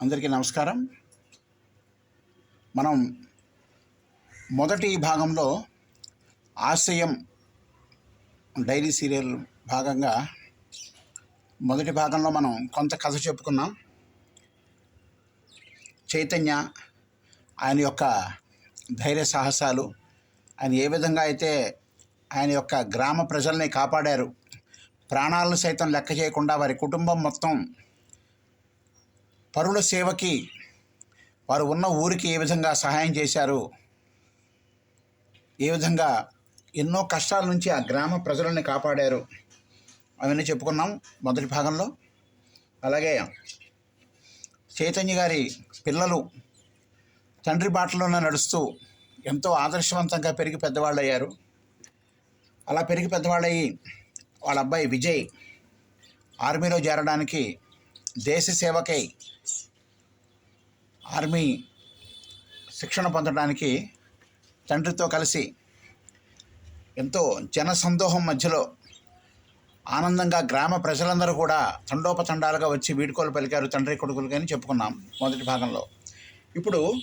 అందరికీ నమస్కారం. మనం మొదటి భాగంలో ఆశయం డైలీ సీరియల్ భాగంగా మొదటి భాగంలో మనం కొంత కథ చెప్పుకున్నాం. చైతన్య ఆయన యొక్క ధైర్య సాహసాలు ఆయన ఏ విధంగా అయితే ఆయన యొక్క గ్రామ ప్రజల్ని కాపాడారు ప్రాణాలను సైతం లెక్క చేయకుండా వారి కుటుంబం మొత్తం పరుల సేవకి వారు ఉన్న ఊరికి ఏ విధంగా సహాయం చేశారు? ఏ విధంగా ఎన్నో కష్టాల నుంచి ఆ గ్రామ ప్రజలని కాపాడారు? అవన్నీ చెప్పుకున్నాం మొదటి భాగంలో. అలాగే చైతన్య గారి పిల్లలు తండ్రి బాటలోనే నడుస్తూ ఎంతో ఆదర్శవంతంగా పెరిగి పెద్దవాళ్ళు అయ్యారు అలా పెరిగి పెద్దవాళ్ళయ్యి వాళ్ళ అబ్బాయి విజయ్ ఆర్మీలో చేరడానికి దేశ సేవకై ఆర్మీ శిక్షణ పొందడానికి తండ్రితో కలిసి ఎంతో జనసందోహం మధ్యలో ఆనందంగా గ్రామ ప్రజలందరూ కూడా తండోపతండాలుగా వచ్చి వీడుకోలు పలికారు తండ్రి కొడుకులు కానీ చెప్పుకున్నాం మొదటి భాగంలో. ఇప్పుడు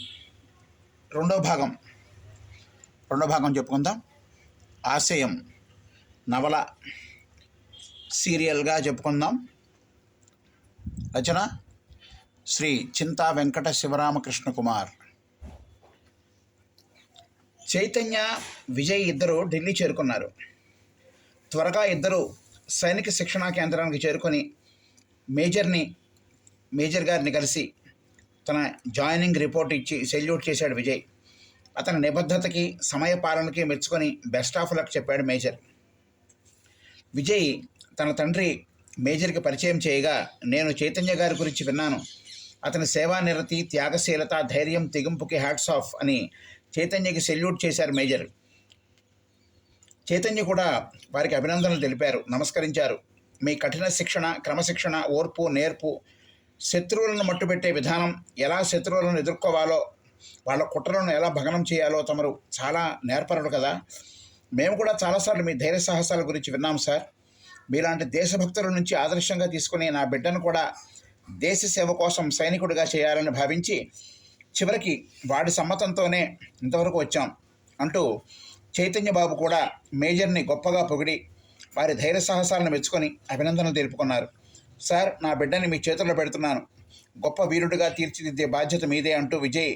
రెండో భాగం. రెండో భాగం చెప్పుకుందాం. ఆశయం నవల సీరియల్గా చెప్పుకుందాం. రచన శ్రీ చింతా వెంకట శివరామకృష్ణ కుమార్. చైతన్య విజయ్ ఇద్దరు ఢిల్లీ చేరుకున్నారు. త్వరగా ఇద్దరు సైనిక శిక్షణా కేంద్రానికి చేరుకొని మేజర్ని మేజర్ గారిని కలిసి తన జాయినింగ్ రిపోర్ట్ ఇచ్చి సెల్యూట్ చేశాడు విజయ్. అతని నిబద్ధతకి సమయ పాలనకి మెచ్చుకొని బెస్ట్ ఆఫ్ లక్ చెప్పాడు మేజర్. విజయ్ తన తండ్రి మేజర్కి పరిచయం చేయగా నేను చైతన్య గారి గురించి విన్నాను. అతని సేవానిరతి త్యాగశీలత ధైర్యం తెగింపుకి హ్యాట్స్ ఆఫ్ అని చైతన్యకి సెల్యూట్ చేశారు మేజర్. చైతన్య కూడా వారికి అభినందనలు తెలిపారు నమస్కరించారు. మీ కఠిన శిక్షణ క్రమశిక్షణ ఓర్పు నేర్పు శత్రువులను మట్టుపెట్టే విధానం ఎలా శత్రువులను ఎదుర్కోవాలో వాళ్ళ కుట్రలను ఎలా భగనం చేయాలో తమరు చాలా నేర్పరడు కదా. మేము కూడా చాలాసార్లు మీ ధైర్య సాహసాల గురించి విన్నాం సార్. మీలాంటి దేశభక్తుల నుంచి ఆదర్శంగా తీసుకుని నా బిడ్డను కూడా దేశ సేవ కోసం సైనికుడిగా చేయాలని భావించి చివరికి వాడి సమ్మతంతోనే ఇంతవరకు వచ్చాం అంటూ చైతన్య బాబు కూడా మేజర్ని గొప్పగా పొగిడి వారి ధైర్య సాహసాలను మెచ్చుకొని అభినందనలు తెలుపుకున్నారు. సార్ నా బిడ్డని మీ చేతుల్లో పెడుతున్నాను. గొప్ప వీరుడిగా తీర్చిదిద్దే బాధ్యత మీదే అంటూ విజయ్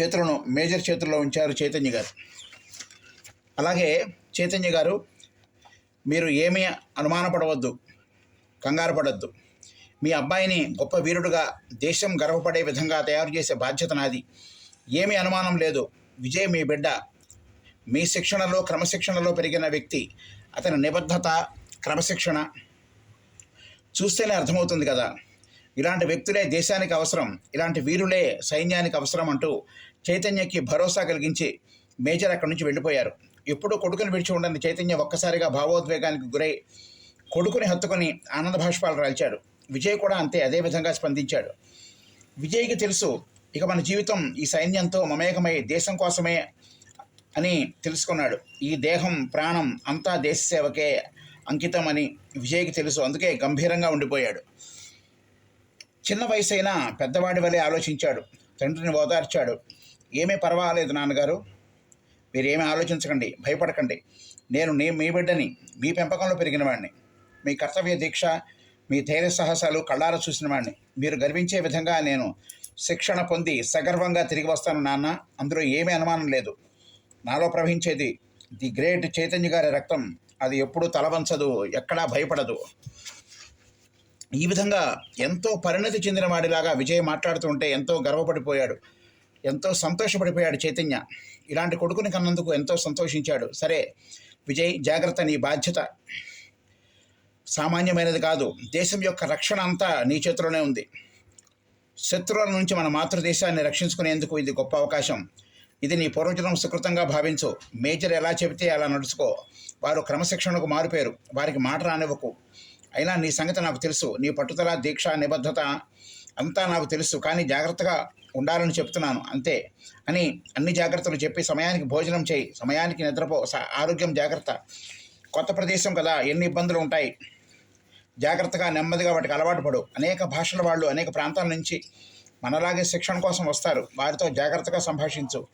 చేతులను మేజర్ చేతుల్లో ఉంచారు చైతన్య గారు. అలాగే చైతన్య గారు మీరు ఏమీ అనుమానపడవద్దు కంగారు పడద్దు. మీ అబ్బాయిని గొప్ప వీరుడుగా దేశం గర్వపడే విధంగా తయారు చేసే బాధ్యత నాది. ఏమీ అనుమానం లేదు. విజయ్ మీ బిడ్డ. మీ శిక్షణలో క్రమశిక్షణలో పెరిగిన వ్యక్తి. అతని నిబద్ధత క్రమశిక్షణ చూస్తేనే అర్థమవుతుంది కదా. ఇలాంటి వ్యక్తులే దేశానికి అవసరం. ఇలాంటి వీరులే సైన్యానికి అవసరం అంటూ చైతన్యకి భరోసా కలిగించి మేజర్ అక్కడి నుంచి వెళ్ళిపోయారు. ఎప్పుడూ కొడుకుని విడిచి ఉండని చైతన్య ఒక్కసారిగా భావోద్వేగానికి గురై కొడుకుని హత్తుకొని ఆనంద భాష్పాలు రాల్చాడు. విజయ్ కూడా అంతే అదే విధంగా స్పందించాడు. విజయ్కి తెలుసు ఇక మన జీవితం ఈ సైన్యంతో మమేకమై దేశం కోసమే అని తెలుసుకున్నాడు. ఈ దేహం ప్రాణం అంతా దేశ సేవకే అంకితం అని విజయ్కి తెలుసు. అందుకే గంభీరంగా ఉండిపోయాడు. చిన్న వయసు అయినా పెద్దవాడి వలె ఆలోచించాడు. తండ్రిని ఓదార్చాడు. ఏమీ పర్వాలేదు నాన్నగారు. మీరేమీ ఆలోచించకండి భయపడకండి. నేను నేను మీ బిడ్డని మీ పెంపకంలో పెరిగిన వాడిని మీ కర్తవ్య దీక్ష మీ ధైర్య సాహసాలు కళ్ళార చూసిన వాడిని మీరు గర్వించే విధంగా నేను శిక్షణ పొంది సగర్వంగా తిరిగి వస్తాను నాన్న. అందులో ఏమీ అనుమానం లేదు. నాలో ప్రవహించేది ది గ్రేట్ చైతన్య గారి రక్తం. అది ఎప్పుడూ తలవంచదు ఎక్కడా భయపడదు. ఈ విధంగా ఎంతో పరిణతి చెందిన వాడిలాగా విజయ్ మాట్లాడుతుంటే ఎంతో గర్వపడిపోయాడు. ఎంతో సంతోషపడిపోయాడు చైతన్య. ఇలాంటి కొడుకుని కన్నందుకు ఎంతో సంతోషించాడు. సరే విజయ్ జాగ్రత్త నీ బాధ్యత సామాన్యమైనది కాదు. దేశం యొక్క రక్షణ అంతా నీ చేతిలోనే ఉంది. శత్రువుల నుంచి మన మాతృదేశాన్ని రక్షించుకునేందుకు ఇది గొప్ప అవకాశం. ఇది నీ పూర్వజనం సుకృతంగా భావించు. మేజర్ ఎలా చెబితే అలా నడుచుకో. వారు క్రమశిక్షణకు మారిపోయారు వారికి మాట రానివ్వకు. అయినా నీ సంగతి నాకు తెలుసు. నీ పట్టుదల దీక్ష నిబద్ధత అంతా నాకు తెలుసు కానీ జాగ్రత్తగా ఉండాలని చెప్తున్నాను అంతే. అని అన్ని జాగ్రత్తలు చెప్పి సమయానికి భోజనం చేయి. సమయానికి నిద్రపో ఆరోగ్యం జాగ్రత్త. కొత్త ప్రదేశం కదా ఎన్ని ఇబ్బందులు ఉంటాయి. జాగ్రత్తగా నెమ్మదిగా వాటికి అలవాటు పడు. అనేక భాషల వాళ్ళు అనేక ప్రాంతాల నుంచి మనలాగే శిక్షణ కోసం వస్తారు. వారితో జాగ్రత్తగా సంభాషించు.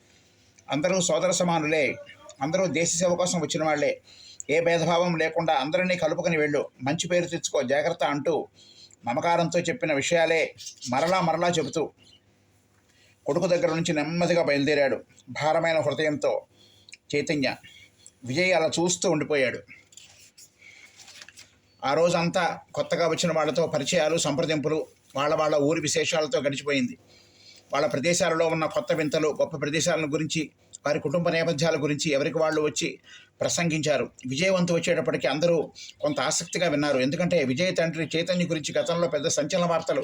అందరూ సోదర సమానులే. అందరూ దేశ సేవ కోసం వచ్చిన వాళ్ళే. ఏ భేదభావం లేకుండా అందరినీ కలుపుకొని వెళ్ళు. మంచి పేరు తెచ్చుకో. జాగ్రత్త అంటూ మమకారంతో చెప్పిన విషయాలే మరలా మరలా చెబుతూ కొడుకు దగ్గర నుంచి నెమ్మదిగా బయలుదేరాడు భారమైన హృదయంతో. చైతన్య విజయ్ అలా చూస్తూ ఉండిపోయాడు. ఆ రోజంతా కొత్తగా వచ్చిన వాళ్ళతో పరిచయాలు సంప్రదింపులు వాళ్ళ వాళ్ళ ఊరి విశేషాలతో గడిచిపోయింది. వాళ్ళ ప్రదేశాలలో ఉన్న కొత్త వింతలు గొప్ప ప్రదేశాలను గురించి వారి కుటుంబ నేపథ్యాల గురించి ఎవరికి వాళ్ళు వచ్చి ప్రసంగించారు. విజయవంతు వచ్చేటప్పటికి అందరూ కొంత ఆసక్తిగా విన్నారు. ఎందుకంటే విజయ్ తండ్రి చైతన్య గురించి గతంలో పెద్ద సంచలన వార్తలు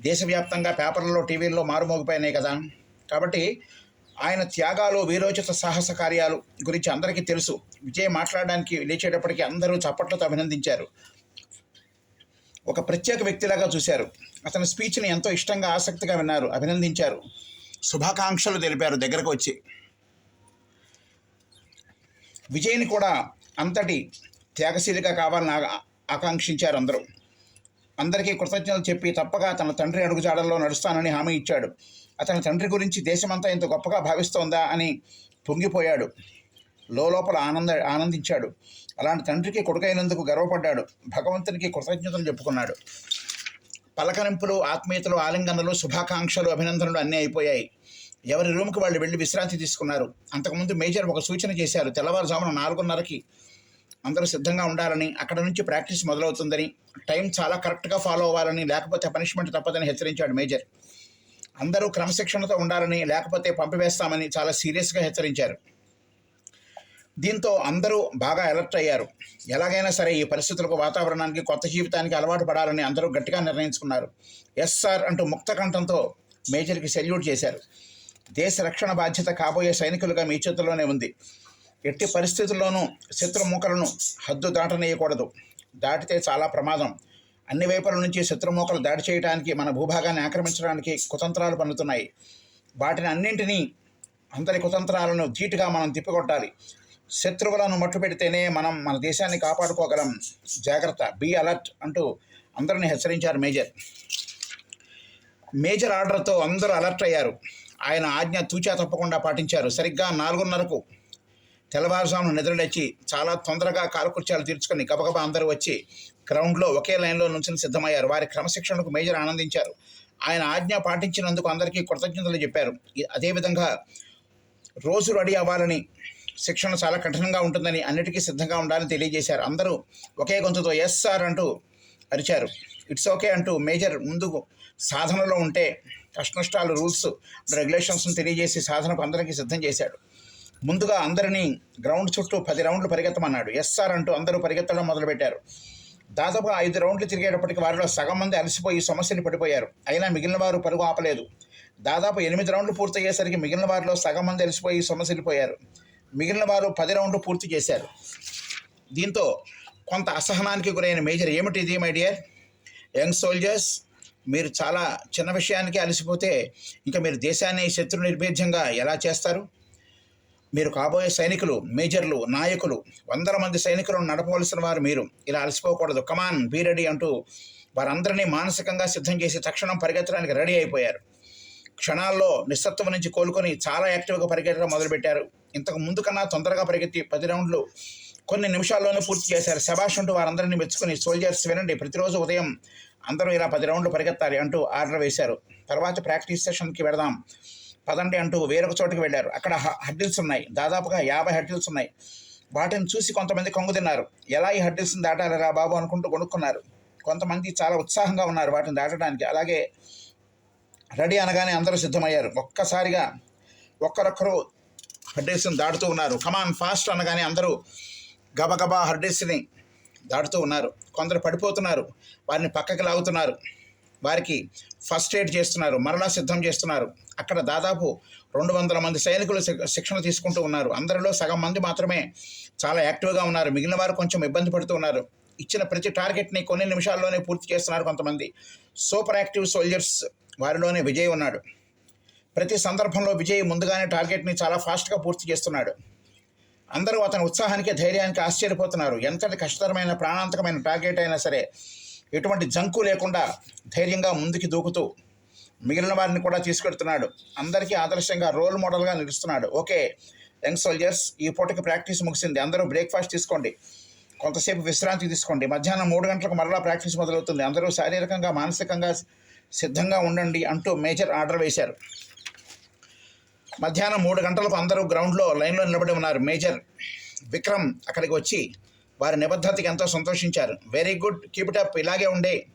దేశవ్యాప్తంగా పేపర్లలో టీవీల్లో మారుమోగిపోయినాయి కదా. కాబట్టి ఆయన త్యాగాలు వీరోచిత సాహస కార్యాలు గురించి అందరికీ తెలుసు. విజయ్ మాట్లాడడానికి లేచేటప్పటికి అందరూ చప్పట్లతో అభినందించారు. ఒక ప్రత్యేక వ్యక్తిలాగా చూశారు. అతని స్పీచ్ని ఎంతో ఇష్టంగా ఆసక్తిగా విన్నారు అభినందించారు. శుభాకాంక్షలు తెలిపారు దగ్గరకు వచ్చి. విజయ్ని కూడా అంతటి త్యాగశీలిగా కావాలని ఆకాంక్షించారు అందరూ. అందరికీ కృతజ్ఞతలు చెప్పి తప్పగా తన తండ్రి అడుగుజాడల్లో నడుస్తానని హామీ ఇచ్చాడు. అతని తండ్రి గురించి దేశమంతా ఇంత గొప్పగా భావిస్తోందా అని పొంగిపోయాడు. లోపల ఆనంద ఆనందించాడు. అలాంటి తండ్రికి కొడుకైనందుకు గర్వపడ్డాడు. భగవంతునికి కృతజ్ఞతలు చెప్పుకున్నాడు. పలకరింపులు ఆత్మీయతలు ఆలింగనలు శుభాకాంక్షలు అభినందనలు అన్నీ అయిపోయాయి. ఎవరి రూమ్కి వాళ్ళు వెళ్ళి విశ్రాంతి తీసుకున్నారు. అంతకుముందు మేజర్ ఒక సూచన చేశారు. తెల్లవారుజామున నాలుగున్నరకి అందరూ సిద్ధంగా ఉండాలని అక్కడ నుంచి ప్రాక్టీస్ మొదలవుతుందని టైం చాలా కరెక్ట్గా ఫాలో అవ్వాలని లేకపోతే పనిష్మెంట్ తప్పదని హెచ్చరించాడు మేజర్. అందరూ క్రమశిక్షణతో ఉండాలని లేకపోతే పంపివేస్తామని చాలా సీరియస్గా హెచ్చరించారు. దీంతో అందరూ బాగా అలర్ట్ అయ్యారు. ఎలాగైనా సరే ఈ పరిస్థితులకు వాతావరణానికి కొత్త జీవితానికి అలవాటు పడాలని అందరూ గట్టిగా నిర్ణయించుకున్నారు. ఎస్ సార్ అంటూ ముక్త కంఠంతో మేజర్కి సెల్యూట్ చేశారు. దేశ రక్షణ బాధ్యత కాబోయే సైనికులుగా మీ చేతుల్లోనే ఉంది. ఎట్టి పరిస్థితుల్లోనూ శత్రుమూకలను హద్దు దాటనేయకూడదు. దాటితే చాలా ప్రమాదం. అన్ని వైపుల నుంచి శత్రుమూకలు దాడి చేయడానికి మన భూభాగాన్ని ఆక్రమించడానికి కుతంత్రాలు పన్నుతున్నాయి. వాటిని అన్నింటినీ అందరి కుతంత్రాలను ధీటుగా మనం తిప్పికొట్టాలి. శత్రువులను మట్టుపెడితేనే మనం మన దేశాన్ని కాపాడుకోగలం. జాగ్రత్త. బీ అలర్ట్ అంటూ అందరిని హెచ్చరించారు మేజర్. మేజర్ ఆర్డర్తో అందరూ అలర్ట్ అయ్యారు. ఆయన ఆజ్ఞ తూచా తప్పకుండా పాటించారు. సరిగ్గా నాలుగున్నరకు తెల్లవారుజామున నిద్రలేచి చాలా తొందరగా కాలకృత్యాలు తీర్చుకొని గబగబా అందరూ వచ్చి గ్రౌండ్లో ఒకే లైన్లో నుంచి సిద్ధమయ్యారు. వారి క్రమశిక్షణకు మేజర్ ఆనందించారు. ఆయన ఆజ్ఞ పాటించినందుకు అందరికీ కృతజ్ఞతలు చెప్పారు. అదేవిధంగా రోజు రెడీ అవ్వాలని శిక్షణ చాలా కఠినంగా ఉంటుందని అన్నిటికీ సిద్ధంగా ఉండాలని తెలియజేశారు. అందరూ ఒకే గొంతుతో ఎస్ సార్ అంటూ అరిచారు. ఇట్స్ ఓకే అంటూ మేజర్ ముందుకు సాధనలో ఉంటే కష్టనష్టాలు రూల్స్ రెగ్యులేషన్స్ని తెలియజేసి సాధనకు అందరికీ సిద్ధం చేశాడు. ముందుగా అందరినీ గ్రౌండ్ చుట్టూ పది రౌండ్లు పరిగెత్తమన్నాడు. ఎస్ఆర్ అంటూ అందరూ పరిగెత్తడం మొదలుపెట్టారు. దాదాపుగా ఐదు రౌండ్లు తిరిగేటప్పటికి వారిలో సగం మంది అలసిపోయి సమస్యని పడిపోయారు. అయినా మిగిలిన వారు పరుగు ఆపలేదు. దాదాపు ఎనిమిది రౌండ్లు పూర్తయ్యేసరికి మిగిలిన వారిలో సగం మంది అలసిపోయి సొమసిల్లిపోయారు మిగిలిన వారు పది రౌండ్లు పూర్తి చేశారు. దీంతో కొంత అసహనానికి గురైన మేజర్ ఏమిటి ఇది మై డియర్? యంగ్ సోల్జర్స్ మీరు చాలా చిన్న విషయానికి అలసిపోతే ఇంకా మీరు దేశాన్ని శత్రు నిర్భేద్యంగా ఎలా చేస్తారు? మీరు కాబోయే సైనికులు మేజర్లు నాయకులు వందల మంది సైనికులను నడపవలసిన వారు మీరు. ఇలా అలసిపోకూడదు. కమాన్ బీ రెడీ అంటూ వారందరినీ మానసికంగా సిద్ధం చేసి తక్షణం పరిగెత్తడానికి రెడీ అయిపోయారు. క్షణాల్లో నిస్సత్వం నుంచి కోలుకొని చాలా యాక్టివ్గా పరిగెత్తడం మొదలుపెట్టారు. ఇంతకు ముందు కన్నా తొందరగా పరిగెత్తి పది రౌండ్లు కొన్ని నిమిషాల్లోనే పూర్తి చేశారు. శభాష్ అంటూ వారందరినీ మెచ్చుకుని సోల్జర్స్ వినండి. ప్రతిరోజు ఉదయం అందరూ ఇలా పది రౌండ్లు పరిగెత్తాలి అంటూ ఆర్డర్ వేశారు. తర్వాత ప్రాక్టీస్ సెషన్కి వెళదాం పదండి అంటూ వేరొక చోటుకి వెళ్ళారు. అక్కడ హ- హడ్డిల్స్ ఉన్నాయి. దాదాపుగా యాభై హడ్డిల్స్ ఉన్నాయి. వాటిని చూసి కొంతమంది కొంగు తిన్నారు. ఎలా ఈ హడ్డిల్స్ని దాటాలిరా బాబు అనుకుంటూ కొనుక్కున్నారు. కొంతమంది చాలా ఉత్సాహంగా ఉన్నారు వాటిని దాటడానికి. అలాగే రెడీ అనగానే అందరూ సిద్ధమయ్యారు. ఒక్కసారిగా ఒక్కరొక్కరు హర్డీస్ని దాటుతూ ఉన్నారు. కమాన్ ఫాస్ట్ అనగానే అందరూ గబగబా హర్డీస్ని దాటుతూ ఉన్నారు. కొందరు పడిపోతున్నారు. వారిని పక్కకి లాగుతున్నారు. వారికి ఫస్ట్ ఎయిడ్ చేస్తున్నారు. మరలా సిద్ధం చేస్తున్నారు. అక్కడ దాదాపు రెండు వందల మంది సైనికులు శిక్షణ తీసుకుంటూ ఉన్నారు. అందరిలో సగం మంది మాత్రమే చాలా యాక్టివ్గా ఉన్నారు. మిగిలిన వారు కొంచెం ఇబ్బంది పడుతూ ఉన్నారు. ఇచ్చిన ప్రతి టార్గెట్ని కొన్ని నిమిషాల్లోనే పూర్తి చేస్తున్నారు కొంతమంది. సూపర్ యాక్టివ్ సోల్జర్స్ వారిలోనే విజయ్ ఉన్నాడు. ప్రతి సందర్భంలో విజయ్ ముందుగానే టార్గెట్ని చాలా ఫాస్ట్గా పూర్తి చేస్తున్నాడు. అందరూ అతని ఉత్సాహానికి ధైర్యానికి ఆశ్చర్యపోతున్నారు. ఎంతటి కష్టతరమైన ప్రాణాంతకమైన టార్గెట్ అయినా సరే ఎటువంటి జంకు లేకుండా ధైర్యంగా ముందుకి దూకుతూ మిగిలిన వారిని కూడా తీసుకెడుతున్నాడు. అందరికీ ఆదర్శంగా రోల్ మోడల్గా నిలుస్తున్నాడు. ఓకే యంగ్ సోల్జర్స్ ఈ పూటకి ప్రాక్టీస్ ముగిసింది. అందరూ బ్రేక్ఫాస్ట్ తీసుకోండి. కొంతసేపు విశ్రాంతి తీసుకోండి. మధ్యాహ్నం మూడు గంటలకు మరలా ప్రాక్టీస్ మొదలవుతుంది. అందరూ శారీరకంగా మానసికంగా సిద్ధంగా ఉండండి అంటూ మేజర్ ఆర్డర్ వేశారు. మధ్యాహ్నం మూడు గంటలకు అందరూ గ్రౌండ్లో లైన్లో నిలబడి ఉన్నారు. మేజర్ విక్రమ్ అక్కడికి వచ్చి వారి నిబద్ధతకి ఎంతో సంతోషించారు. Very good keep it up ఇలాగే ఉండే.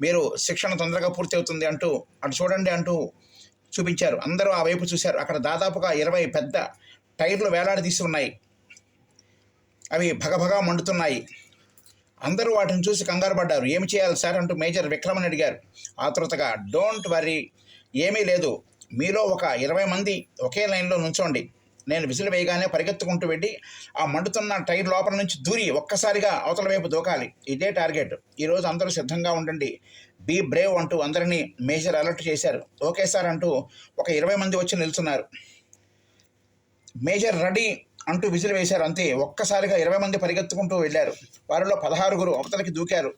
మీరు శిక్షణ తొందరగా పూర్తి అవుతుంది అంటూ అటు చూడండి అంటూ చూపించారు. అందరూ ఆ వైపు చూశారు. అక్కడ దాదాపుగా ఇరవై పెద్ద టైర్లు వేలాడదీసి ఉన్నాయి. అవి భగభగా మండుతున్నాయి. అందరూ వాటిని చూసి కంగారు పడ్డారు. ఏమి చేయాలి సార్? అంటూ మేజర్ విక్రమని అడిగారు. ఆతృతగా డోంట్ వరీ ఏమీ లేదు. మీలో ఒక ఇరవై మంది ఒకే లైన్లో నుంచోండి. నేను విసిలు వేయగానే పరిగెత్తుకుంటూ వెళ్ళి ఆ మండుతున్న టైర్ లోపల నుంచి దూరి ఒక్కసారిగా అవతల వైపు దూకాలి. ఇదే టార్గెట్. ఈరోజు అందరూ సిద్ధంగా ఉండండి. బీ బ్రేవ్ అంటూ అందరినీ మేజర్ అలర్ట్ చేశారు. ఓకే సార్ అంటూ ఒక ఇరవై మంది వచ్చి నిల్చున్నారు. మేజర్ రెడీ అంటూ విసిలు వేశారు. అంతే ఒక్కసారిగా ఇరవై మంది పరిగెత్తుకుంటూ వెళ్ళారు. వారిలో పదహారుగురు అవతలకి దూకారు.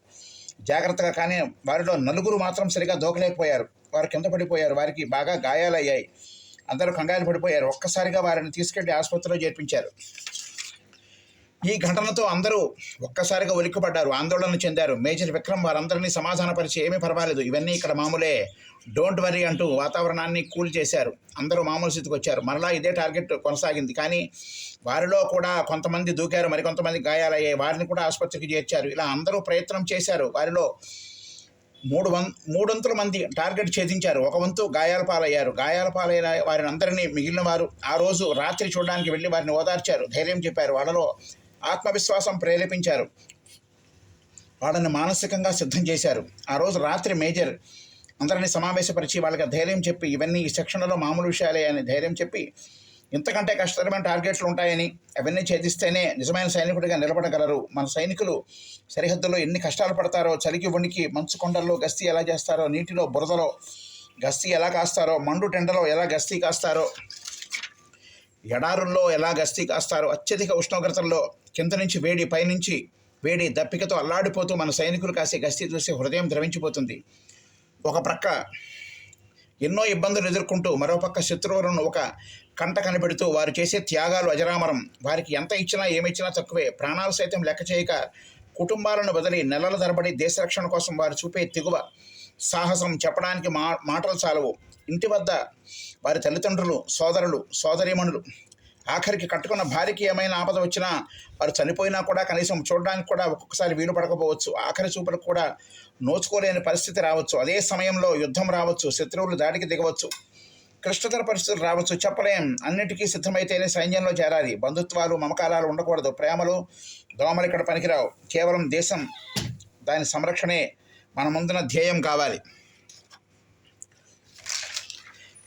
జాగ్రత్తగా కానీ వారిలో నలుగురు మాత్రం సరిగా దూకలేకపోయారు వారు కింద పడిపోయారు. వారికి బాగా గాయాలయ్యాయి. అందరూ కంగారు పడిపోయారు. ఒక్కసారిగా వారిని తీసుకెళ్ళి ఆసుపత్రిలో చేర్పించారు. ఈ ఘటనతో అందరూ ఒక్కసారిగా ఉలిక్కిపడ్డారు ఆందోళన చెందారు. మేజర్ విక్రమ్ వారందరినీ సమాధానపరిచి ఏమీ పర్వాలేదు. ఇవన్నీ ఇక్కడ మామూలే. డోంట్ వరీ అంటూ వాతావరణాన్ని కూల్ చేశారు. అందరూ మామూలు స్థితికి వచ్చారు. మరలా ఇదే టార్గెట్ కొనసాగింది. కానీ వారిలో కూడా కొంతమంది దూకారు మరికొంతమంది గాయాలయ్యాయి. వారిని కూడా ఆసుపత్రికి చేర్చారు. ఇలా అందరూ ప్రయత్నం చేశారు. వారిలో మూడు వం మూడొంతుల మంది టార్గెట్ ఛేదించారు. ఒక వంతు గాయాల పాలయ్యారు. గాయాల పాలైన వారిని అందరినీ మిగిలిన వారు ఆ రోజు రాత్రి చూడడానికి వెళ్ళి వారిని ఓదార్చారు. ధైర్యం చెప్పారు. వాళ్ళలో ఆత్మవిశ్వాసం ప్రేరేపించారు. వాళ్ళని మానసికంగా సిద్ధం చేశారు. ఆ రోజు రాత్రి మేజర్ అందరినీ సమావేశపరిచి వాళ్ళకి ధైర్యం చెప్పి ఇవన్నీ ఈ శిక్షణలో మామూలు విషయాలే అని ధైర్యం చెప్పి ఇంతకంటే కష్టతరమైన టార్గెట్లు ఉంటాయని అవన్నీ ఛేదిస్తేనే నిజమైన సైనికుడిగా నిలబడగలరు. మన సైనికులు సరిహద్దులో ఎన్ని కష్టాలు పడతారో చలికి వణికి మంచు కొండల్లో గస్తీ ఎలా చేస్తారో నీటిలో బురదలో గస్తీ ఎలా కాస్తారో మండు టెండలో ఎలా గస్తీ కాస్తారో ఎడారుల్లో ఎలా గస్తీ కాస్తారో అత్యధిక ఉష్ణోగ్రతల్లో కింద నుంచి వేడి పైనుంచి వేడి దప్పికతో అల్లాడిపోతూ మన సైనికులు కాసే గస్తీ చూసి హృదయం ద్రవించిపోతుంది. ఒక ప్రక్క ఎన్నో ఇబ్బందులు ఎదుర్కొంటూ మరోపక్క శత్రువులను ఒక కంట కనిపెడుతూ వారు చేసే త్యాగాలు అజరామరం. వారికి ఎంత ఇచ్చినా ఏమిచ్చినా తక్కువే. ప్రాణాలు సైతం లెక్క చేయక కుటుంబాలను వదిలి నెలల తరబడి దేశ రక్షణ కోసం వారు చూపే తెగువ సాహసం చెప్పడానికి మా మాటలు చాలవు. ఇంటి వద్ద వారి తల్లిదండ్రులు సోదరులు సోదరీమణులు ఆఖరికి కట్టుకున్న భార్యకి ఏమైనా ఆపద వచ్చినా వారు చనిపోయినా కూడా కనీసం చూడడానికి కూడా ఒక్కొక్కసారి వీలు పడకపోవచ్చు. ఆఖరి చూపులకు కూడా నోచుకోలేని పరిస్థితి రావచ్చు. అదే సమయంలో యుద్ధం రావచ్చు శత్రువులు దాడికి దిగవచ్చు క్లిష్టతర పరిస్థితులు రావచ్చు. చెప్పలేం. అన్నిటికీ సిద్ధమైతేనే సైన్యంలో చేరాలి. బంధుత్వాలు మమకారాలు ఉండకూడదు. ప్రేమలు దోమలు ఇక్కడ పనికిరావు. కేవలం దేశం దాని సంరక్షణే మన ముందున ధ్యేయం కావాలి.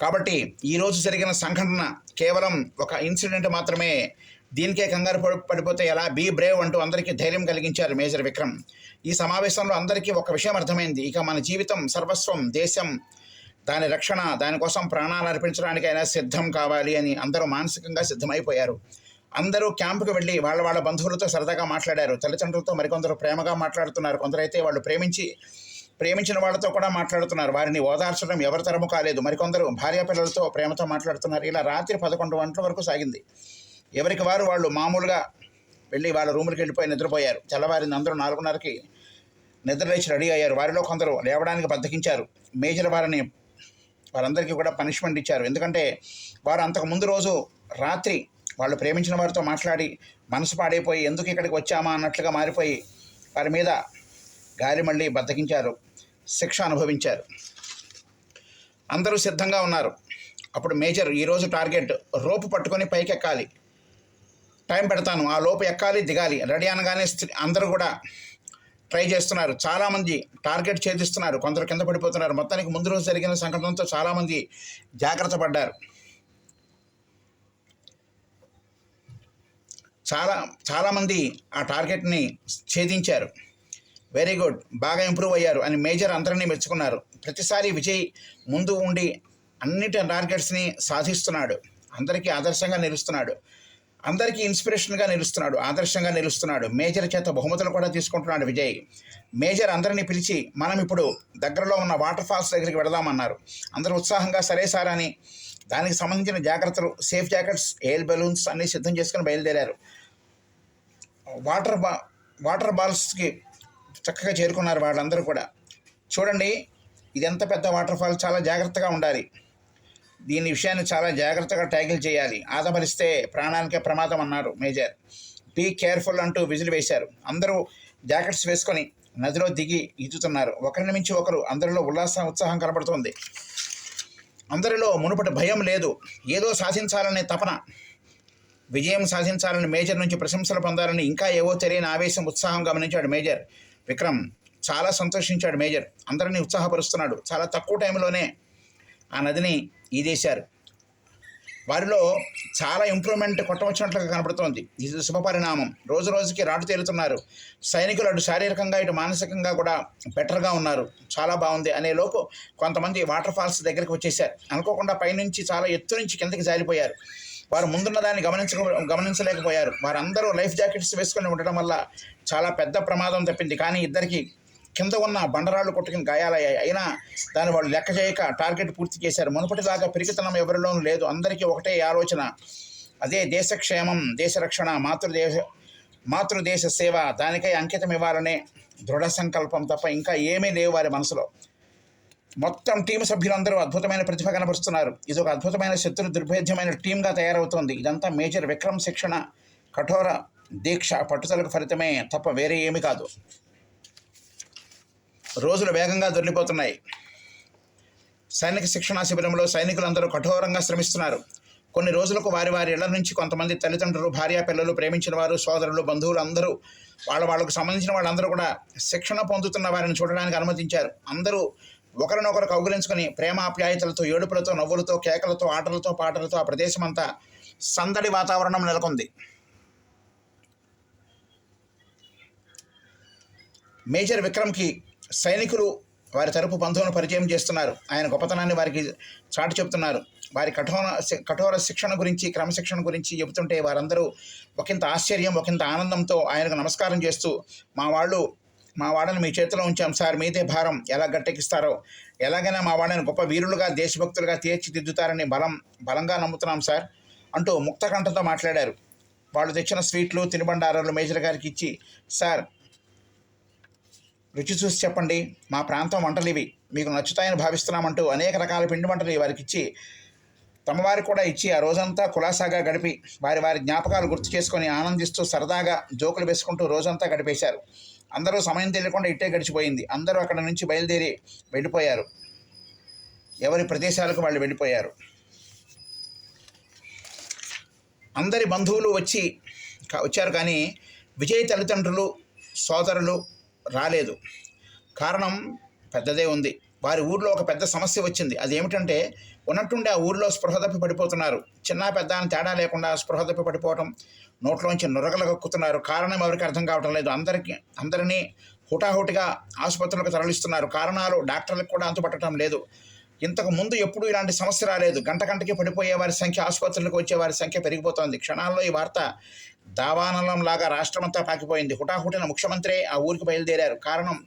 కాబట్టి ఈరోజు జరిగిన సంఘటన కేవలం ఒక ఇన్సిడెంట్ మాత్రమే. దీనికే కంగారు పడి- పడిపోతే ఎలా? బీ బ్రేవ్ అంటూ అందరికీ ధైర్యం కలిగించారు మేజర్ విక్రమ్. ఈ సమావేశంలో అందరికీ ఒక విషయం అర్థమైంది. ఇక మన జీవితం సర్వస్వం దేశం దాని రక్షణ దానికోసం ప్రాణాలు అర్పించడానికైనా సిద్ధం కావాలి అని అందరూ మానసికంగా సిద్ధమైపోయారు. అందరూ క్యాంపుకు వెళ్ళి వాళ్ళ వాళ్ళ బంధువులతో సరదాగా మాట్లాడారు. తల్లిదండ్రులతో మరికొందరు ప్రేమగా మాట్లాడుతున్నారు. కొందరైతే వాళ్ళు ప్రేమించి ప్రేమించిన వాళ్ళతో కూడా మాట్లాడుతున్నారు. వారిని ఓదార్చడం ఎవరి తరము కాలేదు. మరికొందరు భార్యాపిల్లలతో ప్రేమతో మాట్లాడుతున్నారు. ఇలా రాత్రి పదకొండు గంటల వరకు సాగింది. ఎవరికి వారు? వాళ్ళు మామూలుగా వెళ్ళి వాళ్ళ రూములకి వెళ్ళిపోయి నిద్రపోయారు. తెల్లవారింది అందరూ నాలుగున్నరకి నిద్రలేచి రెడీ అయ్యారు. వారిలో కొందరు లేవడానికి బద్దకించారు. మేజర్ వారిని వారందరికీ కూడా పనిష్మెంట్ ఇచ్చారు. ఎందుకంటే వారు అంతకు ముందు రోజు రాత్రి వాళ్ళు ప్రేమించిన వారితో మాట్లాడి మనసు పాడైపోయి ఎందుకు ఇక్కడికి వచ్చామా అన్నట్లుగా మారిపోయి వారి మీద గాలి మళ్ళీ బద్దకించారు. శిక్ష అనుభవించారు. అందరూ సిద్ధంగా ఉన్నారు. అప్పుడు మేజర్ ఈరోజు టార్గెట్ రోపు పట్టుకొని పైకి ఎక్కాలి టైం పెడతాను. ఆ లోపు ఎక్కాలి దిగాలి. రెడీ అనగానే స్త్రీ- అందరూ కూడా ట్రై చేస్తున్నారు. చాలామంది టార్గెట్ ఛేదిస్తున్నారు. కొందరు కింద పడిపోతున్నారు. మొత్తానికి ముందు రోజు జరిగిన సంఘటనతో చాలామంది జాగ్రత్త పడ్డారు. చాలా చాలామంది ఆ టార్గెట్ని ఛేదించారు. Very good. బాగా ఇంప్రూవ్ అయ్యారు అని మేజర్ అందరినీ మెచ్చుకున్నారు. ప్రతిసారి విజయ్ ముందు ఉండి అన్నిటి టార్గెట్స్ని సాధిస్తున్నాడు. అందరికీ ఆదర్శంగా నిలుస్తున్నాడు. అందరికీ ఇన్స్పిరేషన్గా నిలుస్తున్నాడు. ఆదర్శంగా నిలుస్తున్నాడు. మేజర్ చేత బహుమతులు కూడా తీసుకుంటున్నాడు విజయ్. మేజర్ అందరినీ పిలిచి మనం ఇప్పుడు దగ్గరలో ఉన్న వాటర్ ఫాల్స్ దగ్గరికి వెళదామన్నారు. అందరూ ఉత్సాహంగా సరే సార్ అని దానికి సంబంధించిన జాగ్రత్తలు సేఫ్ జాకెట్స్ ఎయిర్ బెలూన్స్ అన్నీ సిద్ధం చేసుకుని బయలుదేరారు. వాటర్ బా వాటర్ బాల్స్కి చక్కగా చేరుకున్నారు వాళ్ళందరూ కూడా. చూడండి ఇది ఎంత పెద్ద వాటర్ ఫాల్ చాలా జాగ్రత్తగా ఉండాలి. దీని విషయాన్ని చాలా జాగ్రత్తగా ట్యాకిల్ చేయాలి. ఆదమరిస్తే ప్రాణానికే ప్రమాదం అన్నారు మేజర్. బీ కేర్ఫుల్ అంటూ విజిల్ వేశారు. అందరూ జాకెట్స్ వేసుకొని నదిలో దిగి ఈదుతున్నారు. ఒకరిని మించి ఒకరు అందరిలో ఉల్లాసం ఉత్సాహం కనబడుతోంది. అందరిలో మునుపటి భయం లేదు. ఏదో సాధించాలనే తపన. విజయం సాధించాలని మేజర్ నుంచి ప్రశంసలు పొందాలని ఇంకా ఏవో తెలియని ఆవేశం ఉత్సాహం గమనించాడు మేజర్. విక్రమ్ చాలా సంతోషించాడు మేజర్. అందరినీ ఉత్సాహపరుస్తున్నాడు. చాలా తక్కువ టైంలోనే ఆ నదిని ఈదేశారు. వారిలో చాలా ఇంప్రూవ్మెంట్ కొట్టవచ్చినట్లుగా కనబడుతోంది ఇది శుభపరిణామం రోజు రోజుకి రాటు తేలుతున్నారు. సైనికులు అటు శారీరకంగా ఇటు మానసికంగా కూడా బెటర్గా ఉన్నారు. చాలా బాగుంది. అనే లోపు కొంతమంది వాటర్ ఫాల్స్ దగ్గరికి వచ్చేసారు అనుకోకుండా పైనుంచి చాలా ఎత్తు నుంచి కిందకి జారిపోయారు. వారు ముందున్న దాన్ని గమనించ గమనించలేకపోయారు. వారందరూ లైఫ్ జాకెట్స్ వేసుకొని ఉండడం వల్ల చాలా పెద్ద ప్రమాదం తప్పింది. కానీ ఇద్దరికి కింద ఉన్న బండరాళ్ళు కొట్టుకుని గాయాలయ్యాయి. అయినా దాన్ని వాళ్ళు లెక్క చేయక టార్గెట్ పూర్తి చేశారు. మునుపటిదాకా పిరికితనం ఎవరిలోనూ లేదు. అందరికీ ఒకటే ఆలోచన. అదే దేశక్షేమం దేశ రక్షణ మాతృదేశ మాతృదేశ సేవ. దానికై అంకితం ఇవ్వాలనే దృఢ సంకల్పం తప్ప ఇంకా ఏమీ లేవు వారి మనసులో. మొత్తం టీం సభ్యులందరూ అద్భుతమైన ప్రతిభ కనబరుస్తున్నారు. ఇది ఒక అద్భుతమైన శత్రు దుర్భేద్యమైన టీంగా తయారవుతోంది. ఇదంతా మేజర్ విక్రమ్ శిక్షణ కఠోర దీక్ష పట్టుదలకు ఫలితమే తప్ప వేరే ఏమి కాదు. రోజులు వేగంగా దొరికిపోతున్నాయి. సైనిక శిక్షణా శిబిరంలో సైనికులందరూ కఠోరంగా శ్రమిస్తున్నారు. కొన్ని రోజులకు వారి వారి ఇళ్ళ నుంచి కొంతమంది తల్లిదండ్రులు భార్య పిల్లలు ప్రేమించిన వారు సోదరులు బంధువులు అందరూ వాళ్ళ వాళ్ళకు సంబంధించిన వాళ్ళందరూ కూడా శిక్షణ పొందుతున్న వారిని చూడడానికి అనుమతించారు. అందరూ ఒకరినొకరు కౌగులించుకుని ప్రేమాప్యాయతలతో ఏడుపులతో నవ్వులతో కేకలతో ఆటలతో పాటలతో ఆ ప్రదేశం అంతా సందడి వాతావరణం నెలకొంది. మేజర్ విక్రమ్కి సైనికులు వారి తరపు బంధువులను పరిచయం చేస్తున్నారు. ఆయన గొప్పతనాన్ని వారికి చాటు చెప్తున్నారు. వారి కఠోర కఠోర శిక్షణ గురించి క్రమశిక్షణ గురించి చెబుతుంటే వారందరూ ఒకంత ఆశ్చర్యం ఒకంత ఆనందంతో ఆయనకు నమస్కారం చేస్తూ మా వాళ్ళు మా వాళ్ళని మీ చేతిలో ఉంచాం. సార్ మీదే భారం. ఎలా గట్టెక్కిస్తారో? ఎలాగైనా మా వాళ్ళని గొప్ప వీరులుగా దేశభక్తులుగా తీర్చిదిద్దుతారని బలం బలంగా నమ్ముతున్నాం సార్ అంటూ ముక్తకంఠంతో మాట్లాడారు. వాళ్ళు తెచ్చిన స్వీట్లు తినుబండారాలు మేజర్ గారికి ఇచ్చి సార్ రుచి చూసి చెప్పండి. మా ప్రాంతం వంటలు ఇవి. మీకు నచ్చుతాయని భావిస్తున్నామంటూ అనేక రకాల పిండి వంటలు వారికి ఇచ్చి తమ వారికి కూడా ఇచ్చి ఆ రోజంతా కులాసాగా గడిపి వారి వారి జ్ఞాపకాలు గుర్తు చేసుకొని ఆనందిస్తూ సరదాగా జోకులు వేసుకుంటూ రోజంతా గడిపేశారు. అందరూ సమయం తెలియకుండా ఇట్టే గడిచిపోయింది. అందరూ అక్కడ నుంచి బయలుదేరి వెళ్ళిపోయారు. ఎవరి ప్రదేశాలకు వాళ్ళు వెళ్ళిపోయారు. అందరి బంధువులు వచ్చి వచ్చారు కానీ విజయ్ తల్లిదండ్రులు సోదరులు రాలేదు. కారణం పెద్దదే ఉంది. వారి ఊర్లో ఒక పెద్ద సమస్య వచ్చింది. అది ఏమిటంటే ఉన్నట్టుండి ఆ ఊర్లో స్పృహ తప్పి పడిపోతున్నారు. చిన్న పెద్ద అని తేడా లేకుండా స్పృహ తప్పి పడిపోవటం నోట్లోంచి నురగలు కక్కుతున్నారు. కారణం ఎవరికి అర్థం కావటం లేదు. అందరికీ అందరినీ హుటాహుటిగా ఆసుపత్రులకు తరలిస్తున్నారు. కారణాలు డాక్టర్లకు కూడా అంతుపట్టడం లేదు. ఇంతకు ముందు ఎప్పుడూ ఇలాంటి సమస్య రాలేదు. గంట గంటకి పడిపోయే వారి సంఖ్య ఆసుపత్రులకు వచ్చే వారి సంఖ్య పెరిగిపోతోంది. క్షణాల్లో ఈ వార్త దావానలం లాగా రాష్ట్రమంతా పాకిపోయింది. హుటాహుటిన ముఖ్యమంత్రి ఆ ఊరికి బయలుదేరారు. కారణం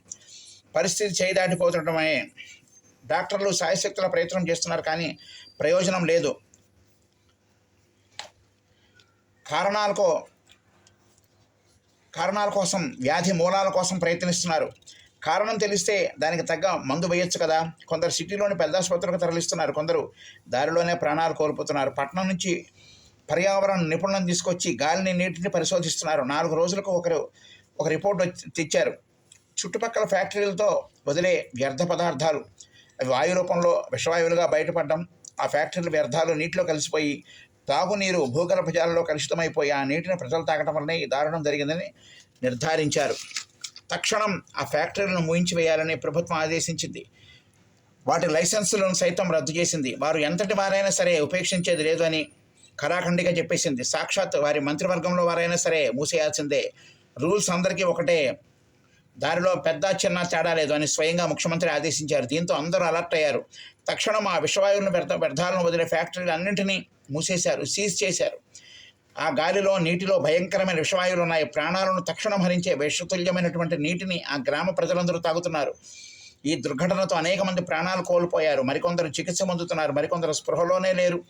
పరిస్థితి చేయదాటిపోతుండటమే డాక్టర్లు సాయశక్తుల ప్రయత్నం చేస్తున్నారు కానీ ప్రయోజనం లేదు. కారణాలకో కారణాల కోసం వ్యాధి మూలాల కోసం ప్రయత్నిస్తున్నారు. కారణం తెలిస్తే దానికి తగ్గ మందు వేయొచ్చు కదా. కొందరు సిటీలోని పెద్ద ఆసుపత్రులకు తరలిస్తున్నారు. కొందరు దారిలోనే ప్రాణాలు కోల్పోతున్నారు. పట్టణం నుంచి పర్యావరణ నిపుణులను తీసుకొచ్చి గాలిని నీటిని పరిశోధిస్తున్నారు. నాలుగు రోజులకు ఒకరు ఒక రిపోర్ట్ తెచ్చారు. చుట్టుపక్కల ఫ్యాక్టరీలతో వదిలే వ్యర్థ పదార్థాలు. వాయు రూపంలో విషవాయువులుగా బయటపడడం ఆ ఫ్యాక్టరీల వ్యర్థాలు నీటిలో కలిసిపోయి తాగునీరు భూగర్భ జలాల్లో కలుషితమైపోయి ఆ నీటిని ప్రజలు తాగటం వల్లనే ఈ దారుణం జరిగిందని నిర్ధారించారు. తక్షణం ఆ ఫ్యాక్టరీలను మూయించి వేయాలని ప్రభుత్వం ఆదేశించింది. వాటి లైసెన్సులను సైతం రద్దు చేసింది. వారు ఎంతటి వారైనా సరే ఉపేక్షించేది లేదు అని ఖరాఖండిగా చెప్పేసింది. సాక్షాత్ వారి మంత్రివర్గంలో వారైనా సరే మూసేయాల్సిందే. రూల్స్ అందరికీ ఒకటే. దారిలో పెద్ద చిన్న తేడా లేదు అని స్వయంగా ముఖ్యమంత్రి ఆదేశించారు. దీంతో అందరూ అలర్ట్ అయ్యారు. తక్షణం ఆ విషవాయువులను వ్యర్థ వ్యర్థాలను వదిలే ఫ్యాక్టరీలు అన్నింటినీ మూసేశారు సీజ్ చేశారు. ఆ గాలిలో నీటిలో భయంకరమైన విషవాయువులు ఉన్నాయి. ప్రాణాలను తక్షణం హరించే విషతుల్యమైనటువంటి నీటిని ఆ గ్రామ ప్రజలందరూ తాగుతున్నారు. ఈ దుర్ఘటనతో అనేక మంది ప్రాణాలు కోల్పోయారు. మరికొందరు చికిత్స పొందుతున్నారు. మరికొందరు స్పృహలోనే లేరు.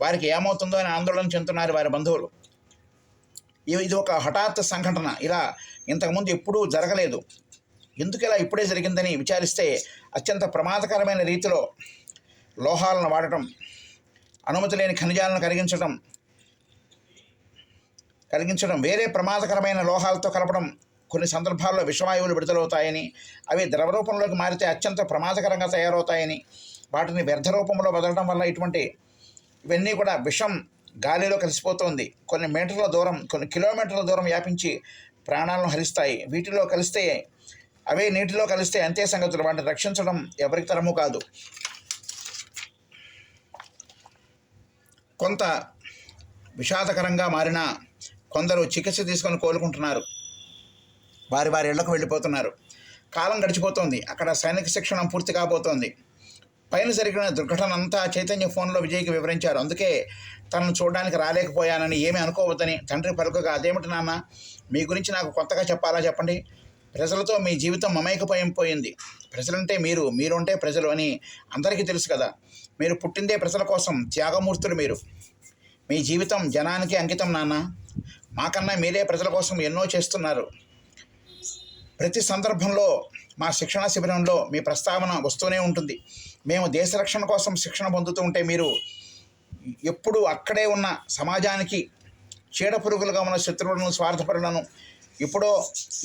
వారికి ఏమవుతుందో అని ఆందోళన చెందుతున్నారు వారి బంధువులు. ఇది ఒక హఠాత్ సంఘటన. ఇలా ఇంతకుముందు ఎప్పుడూ జరగలేదు. ఎందుకు ఇలా ఇప్పుడే జరిగిందని విచారిస్తే అత్యంత ప్రమాదకరమైన రీతిలో లోహాలను వాడటం అనుమతి లేని ఖనిజాలను కరిగించడం కలిగించడం వేరే ప్రమాదకరమైన లోహాలతో కలపడం కొన్ని సందర్భాల్లో విషవాయువులు విడుదలవుతాయని అవి ద్రవ రూపంలోకి మారితే అత్యంత ప్రమాదకరంగా తయారవుతాయని వాటిని వ్యర్థ రూపంలో వదలడం వల్ల ఇటువంటి ఇవన్నీ కూడా విషం గాలిలో కలిసిపోతోంది. కొన్ని మీటర్ల దూరం కొన్ని కిలోమీటర్ల దూరం వ్యాపించి ప్రాణాలను హరిస్తాయి. వీటిలో కలిస్తే అవే నీటిలో కలిస్తే అంతే సంగతులు. వాటిని రక్షించడం ఎవరికి తరము కాదు. కొంత విషాదకరంగా మారిన కొందరు చికిత్స తీసుకొని కోలుకుంటున్నారు. వారి వారి ఇళ్ళకు వెళ్ళిపోతున్నారు. కాలం గడిచిపోతోంది. అక్కడ సైనిక శిక్షణం పూర్తి కాబోతోంది. పైన జరిగిన దుర్ఘటన అంతా చైతన్య ఫోన్లో విజయ్కి వివరించారు. అందుకే తనను చూడడానికి రాలేకపోయానని ఏమీ అనుకోవద్దని తండ్రి పలుకగా అదేమిటి నాన్న? మీ గురించి నాకు కొత్తగా చెప్పాలా చెప్పండి? ప్రజలతో మీ జీవితం మమైకపోయిపోయింది ప్రజలంటే మీరు మీరుంటే ప్రజలు అని అందరికీ తెలుసు కదా. మీరు పుట్టిందే ప్రజల కోసం త్యాగమూర్తులు మీరు. మీ జీవితం జనానికి అంకితం నాన్న. మాకన్నా మీరే ప్రజల కోసం ఎన్నో చేస్తున్నారు. ప్రతి సందర్భంలో మా శిక్షణ శిబిరంలో మీ ప్రస్తావన వస్తూనే ఉంటుంది. మేము దేశ రక్షణ కోసం శిక్షణ పొందుతూ ఉంటే మీరు ఎప్పుడు అక్కడే ఉన్న సమాజానికి చీడపురుగులుగా ఉన్న శత్రువులను స్వార్థపరులను ఎప్పుడో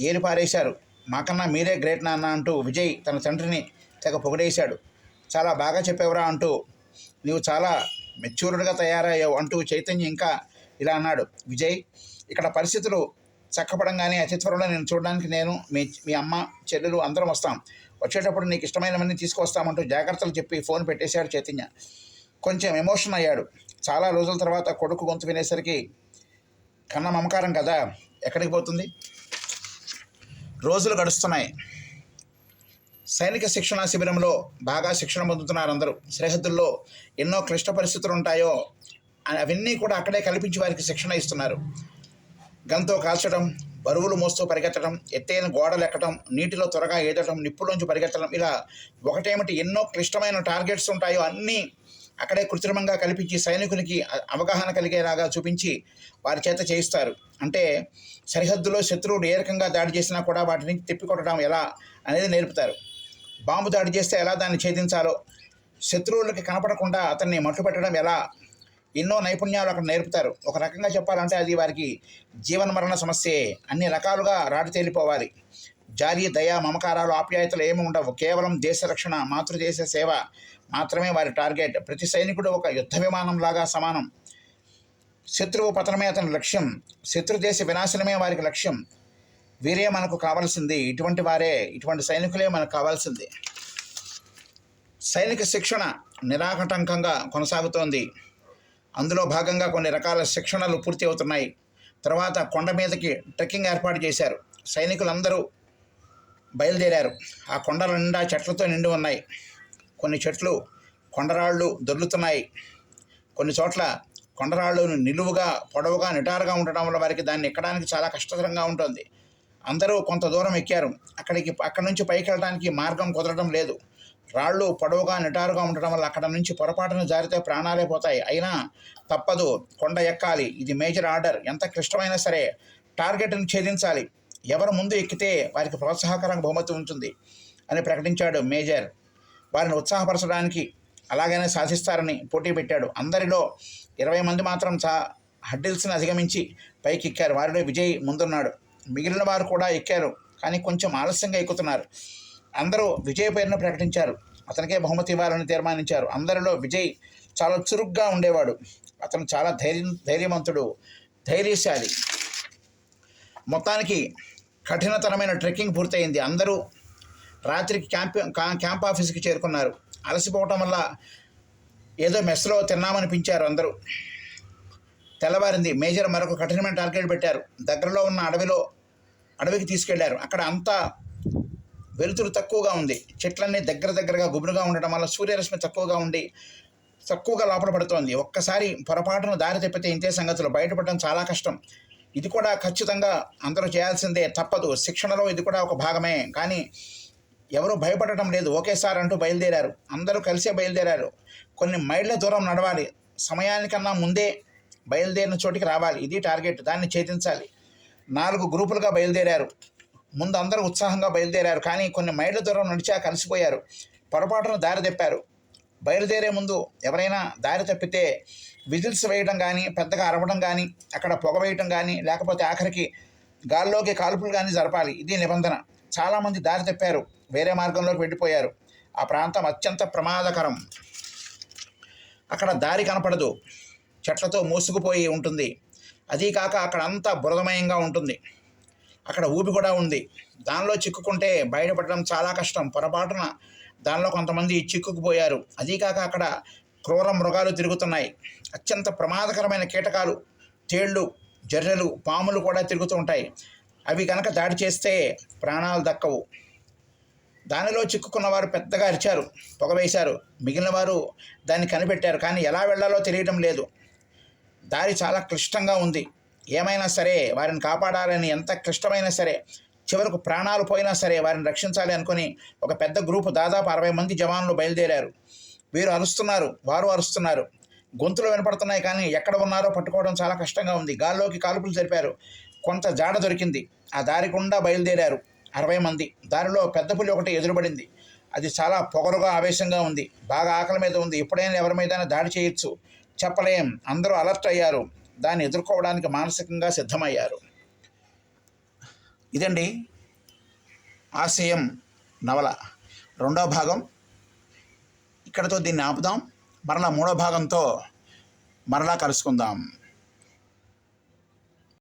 ఏరిపారేశారు మాకన్నా మీరే గ్రేట్ నాన్న అంటూ విజయ్ తన తండ్రిని తెగ పొగిడేశాడు. చాలా బాగా చెప్పేవరా అంటూ నీవు చాలా మెచ్యూర్డ్గా తయారయ్యావు అంటూ చైతన్య ఇంకా ఇలా అన్నాడు. విజయ్ ఇక్కడ పరిస్థితులు చక్కపడంగానే అతిత్వరంలో నేను చూడడానికి నేను మీ మీ అమ్మ చెల్లెలు అందరం వస్తాం. వచ్చేటప్పుడు నీకు ఇష్టమైనవన్నీ తీసుకొస్తామంటూ జాగ్రత్తలు చెప్పి ఫోన్ పెట్టేశాడు చైతన్య. కొంచెం ఎమోషన్ అయ్యాడు. చాలా రోజుల తర్వాత కొడుకు గొంతు వినేసరికి కన్న మమకారం కదా ఎక్కడికి పోతుంది? రోజులు గడుస్తున్నాయి. సైనిక శిక్షణ శిబిరంలో బాగా శిక్షణ పొందుతున్నారు అందరూ. సరిహద్దుల్లో ఎన్నో క్లిష్ట పరిస్థితులు ఉంటాయో అవన్నీ కూడా అక్కడే కల్పించి వారికి శిక్షణ ఇస్తున్నారు. గంతో కాల్చడం బరువులు మోస్తూ పరిగెత్తడం ఎత్తైన గోడలు ఎక్కడం నీటిలో త్వరగా ఈదటం నిప్పులోంచి పరిగెత్తడం ఇలా ఒకటేమిటి ఎన్నో క్లిష్టమైన టార్గెట్స్ ఉంటాయో అన్నీ అక్కడే కృత్రిమంగా కల్పించి సైనికునికి అవగాహన కలిగేలాగా చూపించి వారి చేత చేయిస్తారు. అంటే సరిహద్దులో శత్రువులు ఏ రకంగా దాడి చేసినా కూడా వాటిని తిప్పికొట్టడం ఎలా అనేది నేర్పుతారు. బాంబు దాడి చేస్తే ఎలా దాన్ని ఛేదించాలో శత్రువులకి కనపడకుండా అతన్ని మట్టుపెట్టడం ఎలా ఎన్నో నైపుణ్యాలు అక్కడ నేర్పుతారు. ఒక రకంగా చెప్పాలంటే అది వారికి జీవన మరణ సమస్యే. అన్ని రకాలుగా రాటు తేలిపోవాలి. జారీ దయ మమకారాలు ఆప్యాయతలు ఏమి ఉండవు. కేవలం దేశ రక్షణ మాతృదేశ సేవ మాత్రమే వారి టార్గెట్. ప్రతి సైనికుడు ఒక యుద్ధ విమానంలాగా సమానం. శత్రువు పతనమే అతని లక్ష్యం. శత్రు దేశ వినాశనమే వారికి లక్ష్యం. వీరే మనకు కావాల్సింది. ఇటువంటి వారే ఇటువంటి సైనికులే మనకు కావాల్సింది. సైనిక శిక్షణ నిరాకటంకంగా కొనసాగుతోంది. అందులో భాగంగా కొన్ని రకాల శిక్షణలు పూర్తి అవుతున్నాయి. తర్వాత కొండ మీదకి ట్రెక్కింగ్ ఏర్పాటు చేశారు. సైనికులందరూ బయలుదేరారు. ఆ కొండల నిండా చెట్లతో నిండి ఉన్నాయి. కొన్ని చెట్లు కొండరాళ్ళు దొర్లుతున్నాయి. కొన్ని చోట్ల కొండరాళ్ళు నిలువుగా పొడవుగా నిటారుగా ఉండటం వల్ల వారికి దాన్ని ఎక్కడానికి చాలా కష్టతరంగా ఉంటుంది. అందరూ కొంత దూరం ఎక్కారు. అక్కడికి అక్కడి నుంచి పైకి వెళ్ళడానికి మార్గం కుదరడం లేదు. రాళ్ళు పొడవుగా నిటారుగా ఉండటం వల్ల అక్కడ నుంచి పొరపాటున జారితే ప్రాణాలే పోతాయి. అయినా తప్పదు. కొండ ఎక్కాలి. ఇది మేజర్ ఆర్డర్. ఎంత క్లిష్టమైనా సరే టార్గెట్ను ఛేదించాలి. ఎవరు ముందు ఎక్కితే వారికి ప్రోత్సాహకరంగా బహుమతి ఉంటుంది అని ప్రకటించాడు మేజర్. వారిని ఉత్సాహపరచడానికి అలాగనే సాధిస్తారని పోటీ పెట్టాడు. అందరిలో ఇరవై మంది మాత్రం సా హడ్డిల్స్ని అధిగమించి పైకి ఎక్కారు. వారిలో విజయ్ ముందున్నాడు. మిగిలిన వారు కూడా ఎక్కారు. కానీ కొంచెం ఆలస్యంగా ఎక్కుతున్నారు. అందరూ విజయ్ పేరును ప్రకటించారు. అతనికే బహుమతి ఇవ్వాలని తీర్మానించారు. అందరిలో విజయ్ చాలా చురుగ్గా ఉండేవాడు. అతను చాలా ధైర్యం ధైర్యవంతుడు ధైర్యశాలి. మొత్తానికి కఠినతరమైన ట్రెక్కింగ్ పూర్తయింది. అందరూ రాత్రికి క్యాంప్ క్యాంప్ ఆఫీస్కి చేరుకున్నారు. అలసిపోవటం వల్ల ఏదో మెస్లో తిన్నామనిపించారు అందరూ. తెల్లవారింది మేజర్ మరొక కఠినమైన టార్గెట్ పెట్టారు. దగ్గరలో ఉన్న అడవిలో అడవికి తీసుకెళ్ళారు. అక్కడ అంతా వెలుతురు తక్కువగా ఉంది. చెట్లన్నీ దగ్గర దగ్గరగా గుబురుగా ఉండటం వల్ల సూర్యరశ్మి తక్కువగా ఉండి తక్కువగా లోపల పడుతోంది. ఒక్కసారి పొరపాటున దారి తప్పితే ఇంతే సంగతులు. బయటపడడం చాలా కష్టం. ఇది కూడా ఖచ్చితంగా అందరూ చేయాల్సిందే. తప్పదు. శిక్షణలో ఇది కూడా ఒక భాగమే. కానీ ఎవరు భయపడటం లేదు. ఒకేసారి అంటూ బయలుదేరారు. అందరూ కలిసే బయలుదేరారు. కొన్ని మైళ్ళ దూరం నడవాలి. సమయానికన్నా ముందే బయలుదేరిన చోటికి రావాలి. ఇది టార్గెట్. దాన్ని ఛేదించాలి. నాలుగు గ్రూపులుగా బయలుదేరారు. ముందు అందరూ ఉత్సాహంగా బయలుదేరారు. కానీ కొన్ని మైళ్ళ దూరం నడిచా కలిసిపోయారు. పొరపాటున దారి తెప్పారు. బయలుదేరే ముందు ఎవరైనా దారి తప్పితే విజిల్స్ వేయడం కానీ పెద్దగా అరవడం కానీ అక్కడ పొగ వేయటం కానీ లేకపోతే ఆఖరికి గాల్లోకి కాల్పులు కానీ జరపాలి. ఇది నిబంధన. చాలామంది దారి తప్పారు. వేరే మార్గంలోకి వెళ్ళిపోయారు. ఆ ప్రాంతం అత్యంత ప్రమాదకరం. అక్కడ దారి కనపడదు. చెట్లతో మూసుకుపోయి ఉంటుంది. అదీ కాక అక్కడ అంతా బురదమయంగా ఉంటుంది. అక్కడ ఊపి కూడా ఉంది. దానిలో చిక్కుకుంటే బయటపడడం చాలా కష్టం. పొరపాటున దానిలో కొంతమంది చిక్కుకుపోయారు. అదీకాక అక్కడ క్రూర మృగాలు తిరుగుతున్నాయి. అత్యంత ప్రమాదకరమైన కీటకాలు తేళ్ళు జర్రెలు పాములు కూడా తిరుగుతూ ఉంటాయి. అవి కనుక దాడి చేస్తే ప్రాణాలు దక్కవు. దానిలో చిక్కుకున్న వారు పెద్దగా అరిచారు పొగవేశారు మిగిలిన వారు దాన్ని కనిపెట్టారు. కానీ ఎలా వెళ్ళాలో తెలియటం లేదు. దారి చాలా క్లిష్టంగా ఉంది. ఏమైనా సరే వారిని కాపాడాలని ఎంత క్లిష్టమైనా సరే చివరకు ప్రాణాలు పోయినా సరే వారిని రక్షించాలి అనుకుని ఒక పెద్ద గ్రూపు దాదాపు అరవై మంది జవాన్లు బయలుదేరారు. వీరు అరుస్తున్నారు వారు అరుస్తున్నారు. గొంతులు వినపడుతున్నాయి కానీ ఎక్కడ ఉన్నారో పట్టుకోవడం చాలా కష్టంగా ఉంది. గాల్లోకి కాల్పులు జరిపారు. కొంత జాడ దొరికింది. ఆ దారి గుండా బయలుదేరారు అరవై మంది. దారిలో పెద్ద పులి ఒకటి ఎదురుపడింది. అది చాలా పొగరుగా ఆవేశంగా ఉంది. బాగా ఆకలి మీద ఉంది. ఎప్పుడైనా ఎవరి మీద దాడి చేయొచ్చు. చెప్పలేం. అందరూ అలర్ట్ అయ్యారు. దాన్ని ఎదుర్కోవడానికి మానసికంగా సిద్ధమయ్యారు. ఇదండి ఆశయం నవల. రెండో భాగం. ఇక్కడతో దీన్ని ఆపుదాం. మరలా మూడో భాగంతో మరలా కలుసుకుందాం.